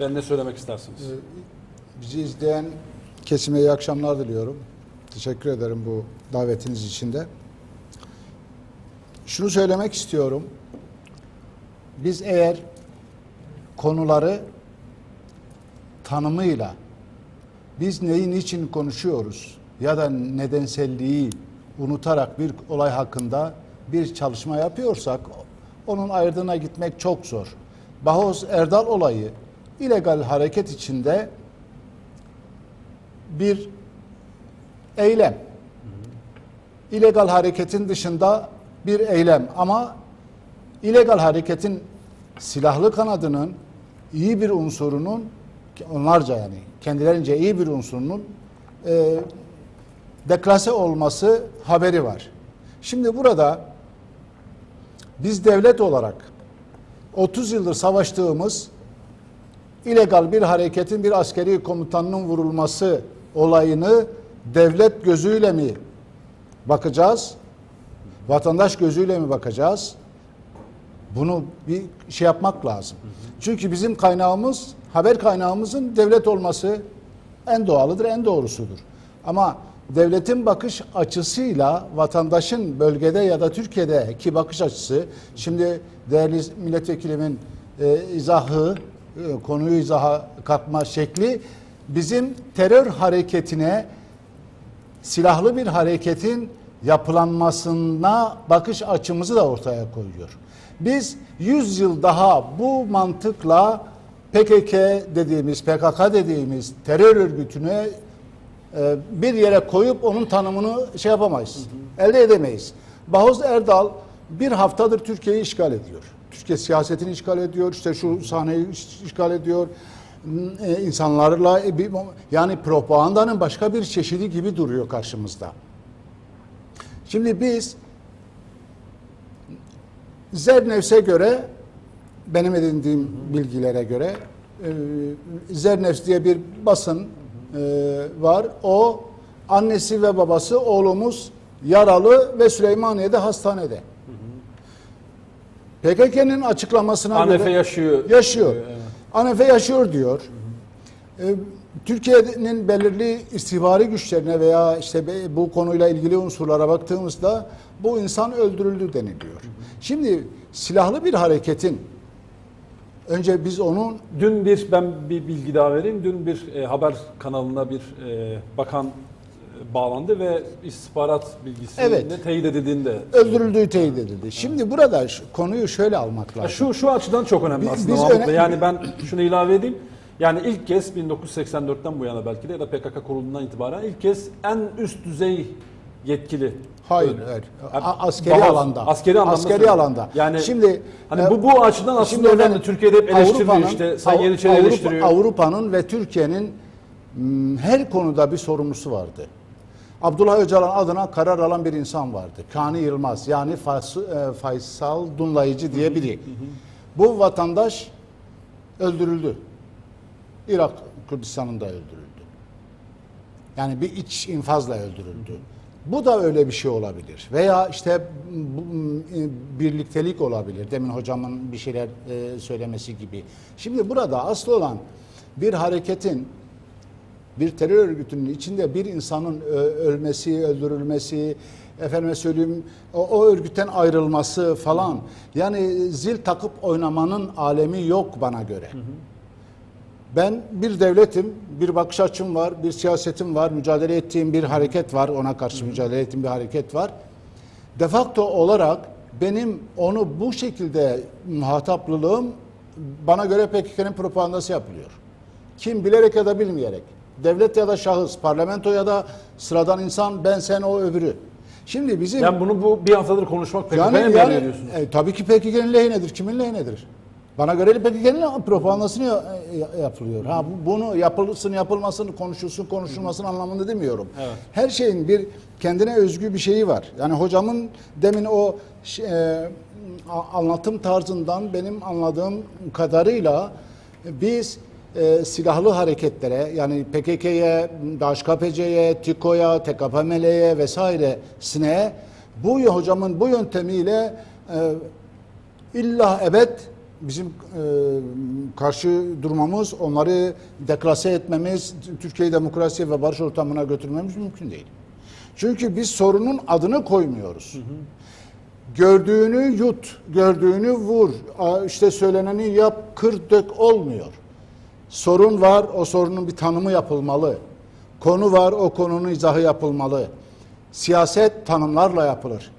Ben ne söylemek istersiniz? Bizi izleyen kesime iyi akşamlar diliyorum. Teşekkür ederim bu davetiniz için de. Şunu söylemek istiyorum. Biz eğer konuları tanımıyla biz neyi niçin konuşuyoruz ya da nedenselliği unutarak bir olay hakkında bir çalışma yapıyorsak onun ayrıdığına gitmek çok zor. Bahoz Erdal olayı illegal hareket içinde bir eylem. İlegal hareketin dışında bir eylem ama illegal hareketin silahlı kanadının iyi bir unsurunun onlarca yani kendilerince iyi bir unsurunun e, deklase olması haberi var. Şimdi burada biz devlet olarak 30 yıldır savaştığımız illegal bir hareketin bir askeri komutanının vurulması olayını devlet gözüyle mi bakacağız? Vatandaş gözüyle mi bakacağız? Bunu bir şey yapmak lazım. Çünkü bizim kaynağımız, haber kaynağımızın devlet olması en doğalıdır, en doğrusudur. Ama devletin bakış açısıyla vatandaşın bölgede ya da Türkiye'deki bakış açısı, şimdi değerli milletvekilimin e, izahı, konuyu izaha katma şekli bizim terör hareketine silahlı bir hareketin yapılanmasına bakış açımızı da ortaya koyuyor. Biz 100 yıl daha bu mantıkla PKK dediğimiz, PKK dediğimiz terör örgütüne e, bir yere koyup onun tanımını şey yapamayız. Elde edemeyiz. Bahoz Erdal bir haftadır Türkiye'yi işgal ediyor. Türkiye siyasetini işgal ediyor. işte şu sahneyi işgal ediyor. E, insanlarla e, yani propagandanın başka bir çeşidi gibi duruyor karşımızda. Şimdi biz Zernevs'e göre benim edindiğim bilgilere göre e, Zernevs diye bir basın e, var. O annesi ve babası oğlumuz yaralı ve Süleymaniye'de hastanede. PKK'nın açıklamasına Anefe göre yaşıyor. yaşıyor. Evet. Anefe yaşıyor diyor. E, Türkiye'nin belirli istihbari güçlerine veya işte bu konuyla ilgili unsurlara baktığımızda bu insan öldürüldü deniliyor. Şimdi silahlı bir hareketin önce biz onun Dün bir ben bir bilgi daha vereyim. Dün bir e, haber kanalına bir e, bakan bağlandı ve istihbarat bilgisini Evet. teyit edildiğini de öldürüldüğü teyit edildi. Şimdi burada şu- konuyu şöyle almak Ya lazım. Şu şu açıdan çok önemli Biz- aslında biz Mahmut öne- Bey. Yani ben şunu ilave edeyim. Yani ilk kez 1984'ten bu yana belki de ya da PKK kurulundan itibaren ilk kez en üst düzey yetkili. Hayır, hayır. Ha, A- askeri Bahar- alanda. Askeri alanda. Askeri söylüyorum. alanda. Yani Şimdi, hani e, bu bu açıdan aslında Şimdi önemli. efendim, Türkiye'de hep eleştiriliyor Avrupa'nın- işte. Sayın Av- Yeniçeri Avrupa- eleştiriyor. Avrupa'nın ve Türkiye'nin mm, her konuda bir sorumlusu vardı. Abdullah Öcalan adına karar alan bir insan vardı. Kani Yılmaz yani e, Faysal Dunlayıcı diye biri. Bu vatandaş öldürüldü. Irak Kürdistan'ında öldürüldü. Yani bir iç infazla öldürüldü. Bu da öyle bir şey olabilir. Veya işte e, birliktelik olabilir. Demin hocamın bir şeyler e, söylemesi gibi. Şimdi burada asıl olan bir hareketin bir terör örgütünün içinde bir insanın ö- ölmesi, öldürülmesi, efendime söyleyeyim o, o örgütten ayrılması falan. Yani zil takıp oynamanın alemi yok bana göre. Ben bir devletim, bir bakış açım var, bir siyasetim var, mücadele ettiğim bir hareket var, ona karşı mücadele ettiğim bir hareket var. De facto olarak benim onu bu şekilde muhataplılığım bana göre PKK'nın propagandası yapılıyor. Kim bilerek ya da bilmeyerek. Devlet ya da şahıs, parlamento ya da sıradan insan, ben sen o öbürü. Şimdi bizim Yani bunu bu bir haftadır konuşmak PKK'ya yani, yani ediyorsunuz? e, tabii ki PKK'nın lehinedir. Kimin lehinedir? Bana göre PKK'nın propagandasını ya- yapılıyor. Ha bu- bunu yapılsın yapılmasın konuşulsun konuşulmasın anlamında demiyorum. Evet. Her şeyin bir kendine özgü bir şeyi var. Yani hocamın demin o e, anlatım tarzından benim anladığım kadarıyla biz e, silahlı hareketlere yani PKK'ye, DHKPC'ye, TİKO'ya, TKPML'ye vesairesine bu hocamın bu yöntemiyle e, illa evet bizim e, karşı durmamız, onları deklase etmemiz, Türkiye'yi demokrasi ve barış ortamına götürmemiz mümkün değil. Çünkü biz sorunun adını koymuyoruz. Gördüğünü yut, gördüğünü vur, işte söyleneni yap, kır dök olmuyor. Sorun var, o sorunun bir tanımı yapılmalı. Konu var, o konunun izahı yapılmalı. Siyaset tanımlarla yapılır.